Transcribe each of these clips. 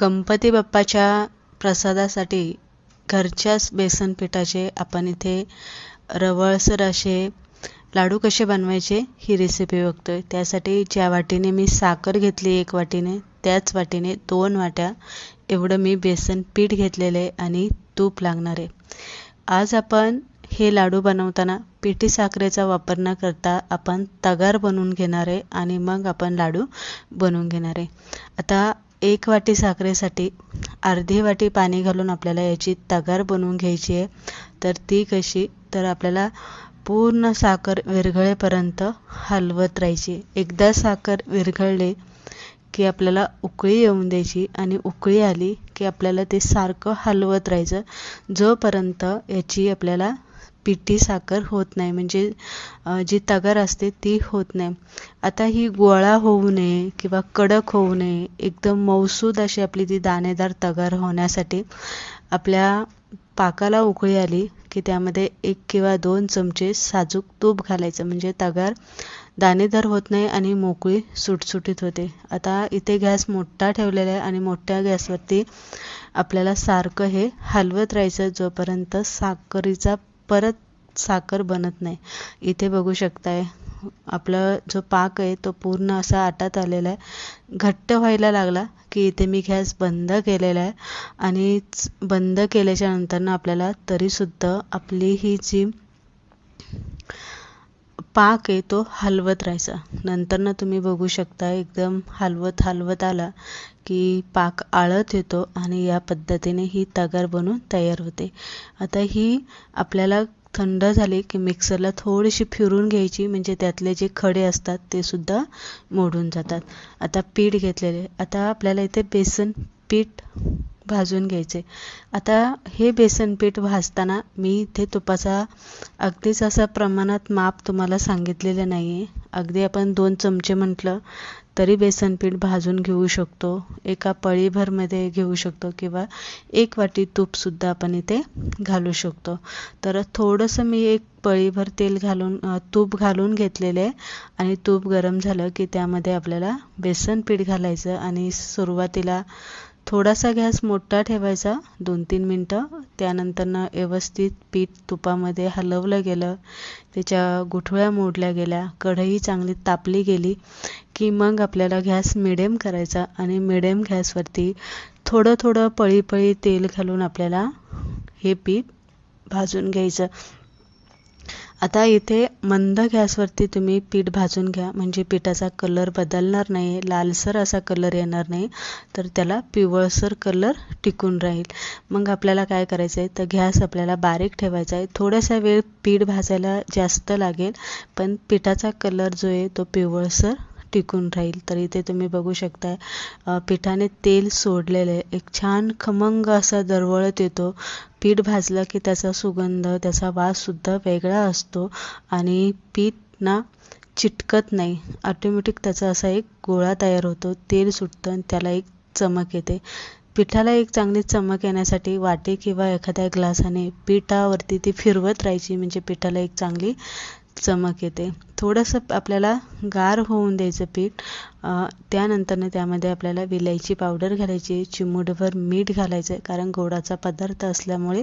गणपती बाप्पाच्या प्रसादासाठी घरच्याच बेसन पिठाचे आपण इथे रवळसर असे लाडू कसे बनवायचे ही रेसिपी बघतोय. त्यासाठी ज्या वाटीने मी साखर घेतली एक वाटीने त्याच वाटीने दोन वाट्या एवढं मी बेसन पीठ घेतलेलं आहे आणि तूप लागणार. आहे आज आपण हे लाडू बनवताना पिठी साखरेचा वापर न करता आपण तगार बनवून घेणार आहे आणि मग आपण लाडू बनवून घेणार. आहे आता एक वाटी साखरेसाठी अर्धी वाटी पाणी घालून आपल्याला याची तगार बनवून घ्यायची आहे. तर ती कशी? तर आपल्याला पूर्ण साखर विरघळेपर्यंत हलवत राहायची. एकदा साखर विरघळली की आपल्याला उकळी येऊन द्यायची आणि उकळी आली की आपल्याला ते सारखं हलवत राहायचं. जोपर्यंत याची आपल्याला पिठी साखर होत नाही. म्हणजे जी तगार असते ती होत नाही. आता ही गोळा होऊ नये किंवा कडक होऊ नये एकदम मऊसूद अशी आपली ती दाणेदार तगार होण्यासाठी आपल्या पाकाला उकळी आली की त्यामध्ये एक किंवा दोन चमचे साजूक तूप घालायचं. म्हणजे तगार दाणेदार होत नाही आणि मोकळी सुटसुटीत होते. आता इथे गॅस मोठा ठेवलेला आहे आणि मोठ्या गॅसवरती आपल्याला सारखं हे हलवत राहायचं जोपर्यंत साखरीचा परत साखर बनत नाही. इथे बघू शकताय आपला जो पाक आहे तो पूर्ण असा आटात आलेला आहे घट्ट व्हायला लागला की इथे मी गॅस बंद केलेला आहे. आणि बंद केल्याच्या नंतरनं आपल्याला तरीसुद्धा आपली ही जी पाक आहे तो हलवत राहायचा. नंतरनं तुम्ही बघू शकता एकदम हलवत हलवत आला की पाक आळत येतो आणि या पद्धतीने ही तगार बनून तयार होते. आता ही आपल्याला थंड झाली की मिक्सरला थोडीशी फिरून घ्यायची म्हणजे त्यातले जे खडे असतात ते सुद्धा मोडून जातात. आता पीठ घेतलेले. आता आपल्याला इथे बेसन पीठ भाजून घ्यायचे. आता हे बेसन पीठ भाजताना मी इथे तुपाचा अगदीच असा प्रमाणात माप तुम्हाला सांगितलेलं नाही आहे अगदी आपण दोन चमचे म्हटलं तरी बेसन पीठ भाजून घेऊ शकतो. एका पळीभरमध्ये घेऊ शकतो किंवा एक वाटी तूपसुद्धा आपण इथे घालू शकतो. तर थोडंसं मी एक पळीभर तेल घालून तूप घालून घेतलेले आहे आणि तूप गरम झालं की त्यामध्ये आपल्याला बेसन पीठ घालायचं आणि सुरुवातीला थोडासा गॅस मोठा ठेवायचा दोन तीन मिनटं त्यानंतरनं व्यवस्थित पीठ तुपामध्ये हलवलं गेलं. त्याच्या गुठळ्या मोडल्या गेल्या. कढई चांगली तापली गेली की मग आपल्याला गॅस मिडियम करायचा आणि मिडियम गॅसवरती थोडं थोडं पळी पळी तेल घालून आपल्याला हे पीठ भाजून घ्यायचं. आता इथे मंद गॅसवरती तुम्ही पीठ भाजून घ्या. म्हणजे पिठाचा कलर बदलणार नाही लालसर असा कलर येणार नाही. तर त्याला पिवळसर कलर टिकून राहील. मग आपल्याला काय करायचं आहे तर गॅस आपल्याला बारीक ठेवायचा आहे. थोडासा वेळ पीठ भाजायला जास्त लागेल पण पिठाचा कलर जो आहे तो पिवळसर टिकून राहील तर इथे तुम्ही बघू शकताय. पिठाने तेल सोडलेलं आहे. एक छान खमंग असा दरवळत येतो. पीठ भाजलं की त्याचा सुगंध त्याचा वाससुद्धा वेगळा असतो आणि पीठ ना चिटकत नाही. ऑटोमॅटिक त्याचा असा एक गोळा तयार होतो. तेल सुटतं आणि त्याला एक चमक येते. पिठाला एक चांगली चमक येण्यासाठी वाटे किंवा एखाद्या ग्लासाने पिठावरती ती फिरवत राहायची म्हणजे पिठाला एक चांगली चमक येते. थोडंसं आपल्याला गार होऊन द्यायचं पीठ. त्यानंतरनं त्यामध्ये आपल्याला विलायची पावडर घालायची चिमूटभर मीठ घालायचं आहे कारण गोडाचा पदार्थ असल्यामुळे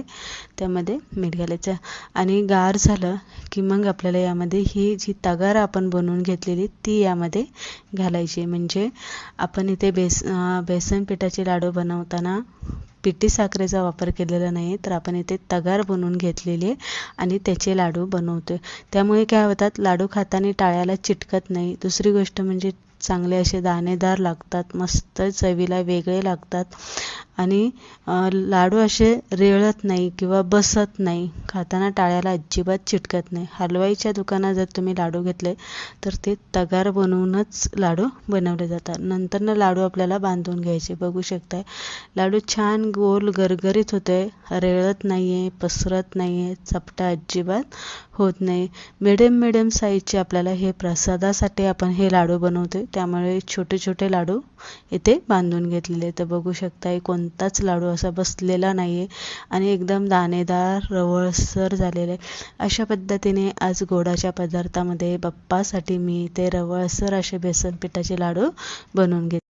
त्यामध्ये मीठ घालायचं. आणि गार झालं की मग आपल्याला यामध्ये ही जी तगार आपण बनवून घेतलेली ती यामध्ये घालायची. म्हणजे आपण इथे बेस बेसन पिठाचे लाडू बनवताना पिठी साखरेचा वापर केलेला नाही तर आपण इथे तगार बनवून घेतलेली आणि त्याचे लाडू बनवतो त्यामुळे काय होतात लाडू खाताना टाळ्याला चिटकत नाही. दुसरी गोष्ट म्हणजे चांगले असे दाणेदार लागतात मस्त चवीला वेगळे लागतात. आणि लाडू असे रेळत नाही किंवा बसत नाही. खाताना टाळ्याला अजिबात चिटकत नाही. हलवाईच्या दुकानात जर तुम्ही लाडू घेतले तर ते तगार बनवूनच लाडू बनवले जातात. नंतरनं लाडू आपल्याला बांधून घ्यायचे. बघू शकताय. लाडू छान गोल गरगरीत होते. रेळत नाही आहे पसरत नाही आहे चपटा अजिबात होत नाही. मिडियम मिडियम साईजचे आपल्याला हे प्रसादासाठी आपण हे लाडू बनवतो त्यामुळे छोटे छोटे लाडू इथे बांधून घेतलेले तर बघू शकताय कोणताच लाडू असा बसलेला नाही आहे आणि एकदम दाणेदार रवळसर झालेले. अशा पद्धतीने आज गोडाच्या पदार्थामध्ये बाप्पासाठी मी ते रवळसर असे बेसन पिठाचे लाडू बनवून घेते